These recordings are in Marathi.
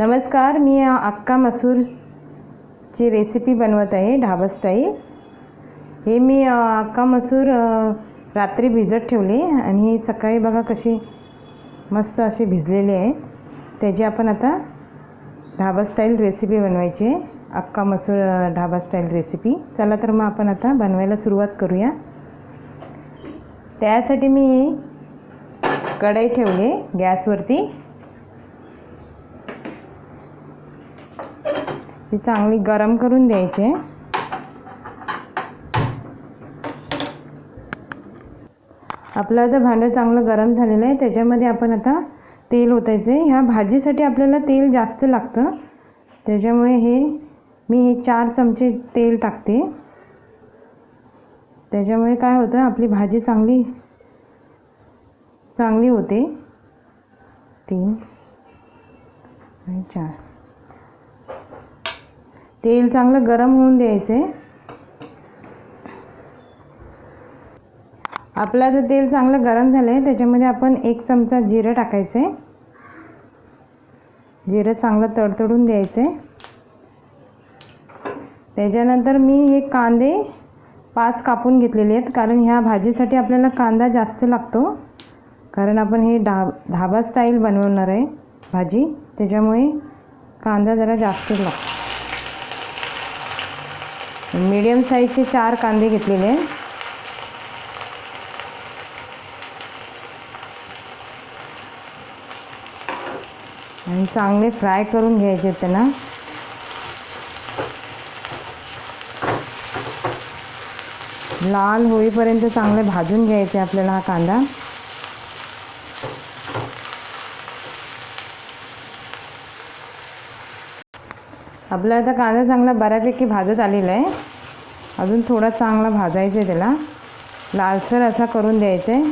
नमस्कार मी अक्का मसूरची रेसिपी बनवत आहे ढाबा स्टाईल हे मी अक्का मसूर रात्री भिजत ठेवले आणि सकाळी बघा कशी मस्त असे भिजलेले आहेत. त्याची आपण आता ढाबा स्टाईल रेसिपी बनवायची आहे. अक्का मसूर ढाबा स्टाईल रेसिपी चला तर मग आपण आता बनवायला सुरुवात करूया. त्यासाठी मी कढई ठेवली गॅसवरती. ही चांगली गरम करून द्यायची. आपलं आता भांडं चांगलं गरम झालेलं आहे. त्याच्यामध्ये आपण आता तेल ओतायचं आहे. ह्या भाजीसाठी आपल्याला तेल जास्त लागतं. त्याच्यामुळे हे मी हे चार चमचे तेल टाकते. त्याच्यामुळे काय होतं आपली भाजी चांगली चांगली होते. तीन आणि चार. तेल चांगलं गरम होऊन द्यायचं. आहे आपलं आता तेल चांगलं गरम झालं आहे त्याच्यामध्ये आपण एक चमचा जिरं टाकायचं. आहे जिरं चांगलं तडतडून द्यायचं. आहे त्याच्यानंतर मी हे कांदे पाच कापून घेतलेले आहेत कारण ह्या भाजीसाठी आपल्याला कांदा जास्त लागतो. कारण आपण हे डा धाबा स्टाईल बनवणार आहे भाजी त्याच्यामुळे कांदा जरा जास्त लागतो. मीडियम साईजचे चार कांदे घेतलेले आणि चांगले फ्राय करून घ्यायचे त्यांना. लाल होईपर्यंत चांगले भाजून घ्यायचे आपल्याला हा कांदा. आपला आता कांदा चांगला बऱ्यापैकी भाजत आलेला आहे. अजून थोडा चांगला भाजायचा आहे त्याला. लालसर असा करून द्यायचा आहे.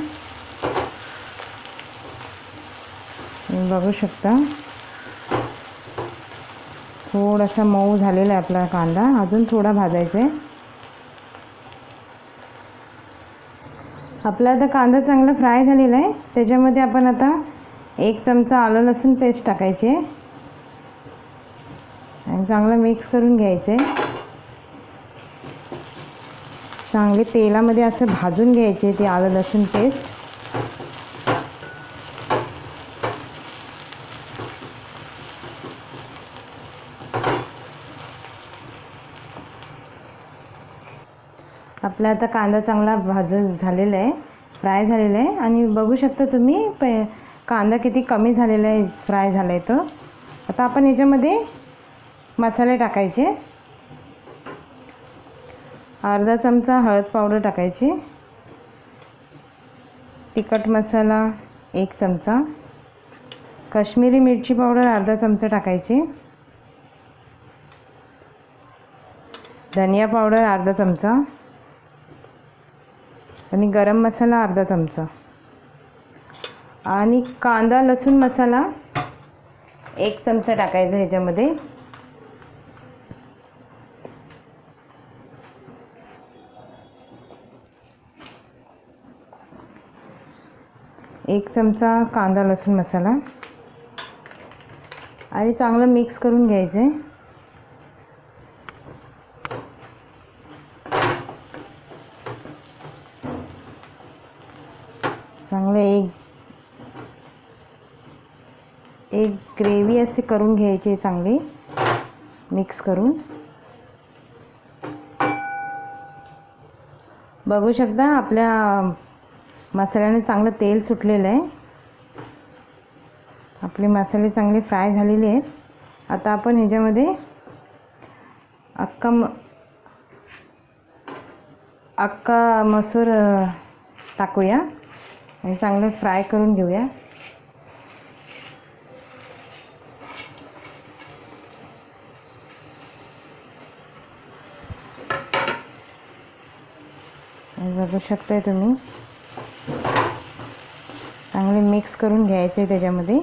बघू शकता. थोडासा मऊ झालेला आहे आपला कांदा. अजून थोडा भाजायचा आहे. आपला आता कांदा चांगला फ्राय झालेला आहे. त्याच्यामध्ये आपण आता एक चमचा आलं लसूण पेस्ट टाकायची आहे. आणि चांगलं मिक्स करून घ्यायचं. आहे चांगले तेलामध्ये असं भाजून घ्यायचे ते आलं लसूण पेस्ट आपला आता कांदा चांगला भाजून झालेला आहे फ्राय झालेला आहे. आणि बघू शकता तुम्ही प कांदा किती कमी झालेला आहे फ्राय झाला आहे तो. आता आपण याच्यामध्ये मसाले टाकायचे. अर्धा चमचा हळद पावडर टाकायची. तिखट मसाला एक चमचा. काश्मीरी मिरची पावडर अर्धा चमचा टाकायची. धनिया पावडर अर्धा चमचा. आणि गरम मसाला अर्धा चमचा. आणि कांदा लसूण मसाला एक चमचा टाकायचा ह्याच्यामध्ये. एक चमचा कांदा लसूण मसाला. आणि चांगलं मिक्स करून घ्यायचं. आहे चांगलं एक एक ग्रेव्ही असे करून घ्यायची चांगली मिक्स करून. बघू शकता आपल्या मसाल्याने चांगलं तेल सुटलेलं आहे. आपले मसाले चांगले फ्राय झालेले आहेत. आता आपण ह्याच्यामध्ये अक्का म अक्का मसूर टाकूया आणि चांगलं फ्राय करून घेऊया. बघू शकताय तुम्ही. चांगले मिक्स करून घ्यायचे त्याच्यामध्ये.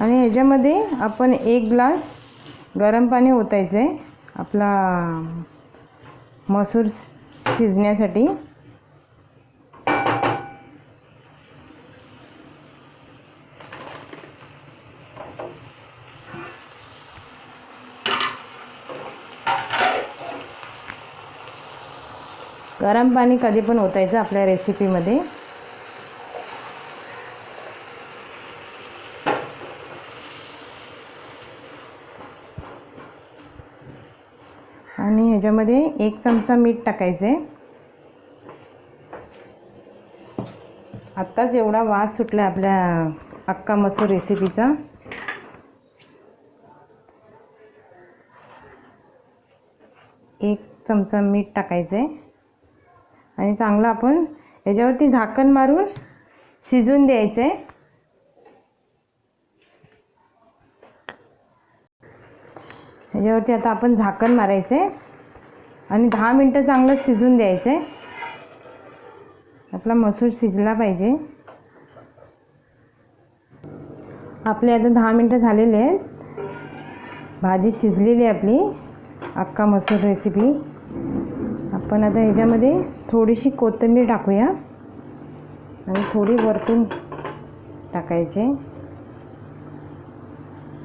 आणि ह्याच्यामध्ये आपण एक ग्लास गरम पाणी ओतायचं आहे आपला मसूर शिजण्यासाठी. गरम पाणी कधी पण ओतायचं आपल्या रेसिपीमध्ये आणि ह्याच्यामध्ये एक चमचा मीठ टाकायचं आहे आत्ताच एवढा वास सुटला आपल्या अक्का मसूर रेसिपीचा एक चमचा मीठ टाकायचं आहे आणि चांगलं आपण याच्यावरती झाकण मारून शिजून द्यायचं आहे ह्याच्यावरती आता आपण झाकण मारायचं आहे आणि दहा मिनटं चांगलं शिजून द्यायचं आहे आपला मसूर शिजला पाहिजे. आपले आता दहा मिनटं झालेले आहेत. भाजी शिजलेली आहे आपली. अक्का मसूर रेसिपी आपण आता ह्याच्यामध्ये थोडीशी कोथिंबीर टाकूया. आणि थोडी वरतून टाकायचे.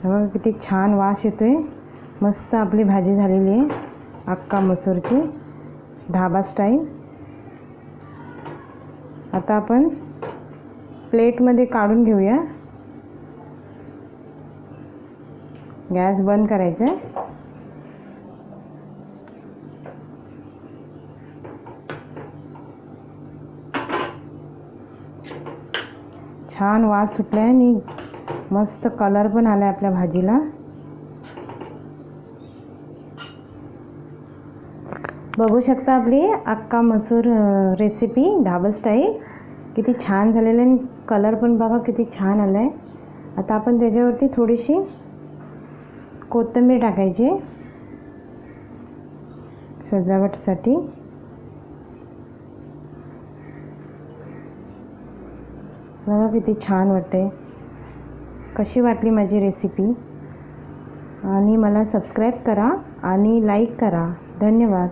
बघा किती छान वास येतोय. मस्त आपली भाजी झालेली आहे. अक्का मसूरची ढाबा स्टाईल. आता आपण प्लेटमध्ये काढून घेऊया. गॅस बंद करायचा आहे छान वास सुटला आहे आणि मस्त कलर पण आला आहे आपल्या भाजीला. बघू शकता आपली अक्का मसूर रेसिपी ढाबा स्टाईल किती छान झालेलं आहे आणि कलर पण बघा किती छान आला आहे आता आपण त्याच्यावरती थोडीशी कोथिंबीर टाकायची सजावटसाठी. बघा किती छान वाटते कशी वाटली माझी रेसिपी आणि मला सबस्क्राईब करा आणि लाईक करा. धन्यवाद.